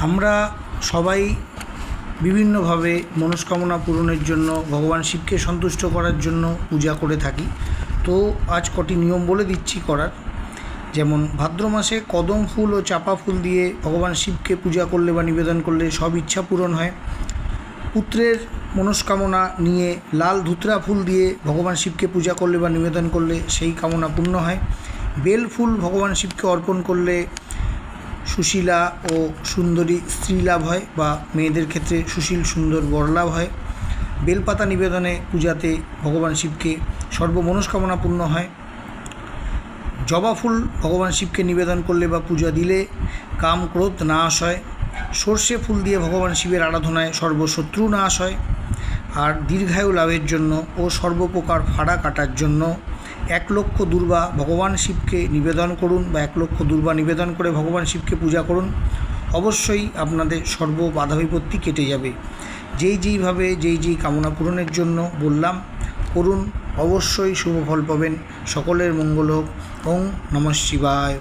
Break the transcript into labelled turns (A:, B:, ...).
A: আমরা সবাই বিভিন্নভাবে মনস্কামনা পূরণের জন্য, ভগবান শিবকে সন্তুষ্ট করার জন্য পূজা করে থাকি। তো আজ কটি নিয়ম বলে দিচ্ছি করার। যেমন, ভাদ্র মাসে কদম ফুল ও চাপা ফুল দিয়ে ভগবান শিবকে পূজা করলে বা নিবেদন করলে সব ইচ্ছা পূরণ হয়। পুত্রের মনস্কামনা নিয়ে লাল ধুতরা ফুল দিয়ে ভগবান শিবকে পূজা করলে বা নিবেদন করলে সেই কামনা পূর্ণ হয়। বেল ফুল ভগবান শিবকে অর্পণ করলে সুশীলা ও সুন্দরী স্ত্রী লাভ হয় বা মেয়েদের ক্ষেত্রে সুশীল, সুন্দর বর লাভ হয়। বেলপাতা নিবেদনে পূজাতে ভগবান শিবকে সর্ব মনস্কামনা পূর্ণ হয়। জবা ফুল ভগবান শিবকে নিবেদন করলে বা পূজা দিলে কাম, ক্রোধ নাশ হয়। সর্ষে ফুল দিয়ে ভগবান শিবের আরাধনায় সর্বশত্রু নাশ হয়। আর দীর্ঘায়ু লাভের জন্য ও সর্বপ্রকার ফাড়া কাটার জন্য এক লক্ষ দুর্বা ভগবান শিবকে নিবেদন করুন বা এক লক্ষ দুর্বা নিবেদন করে ভগবান শিবকে পূজা করুন, অবশ্যই আপনাদের সর্ব বাধা বিপত্তি কেটে যাবে। যেই যেইভাবে, যেই যেই কামনা পূরণের জন্য বললাম, করুন, অবশ্যই শুভ ফল পাবেন। সকলের মঙ্গল হোক। ওং নমঃ শিবায়।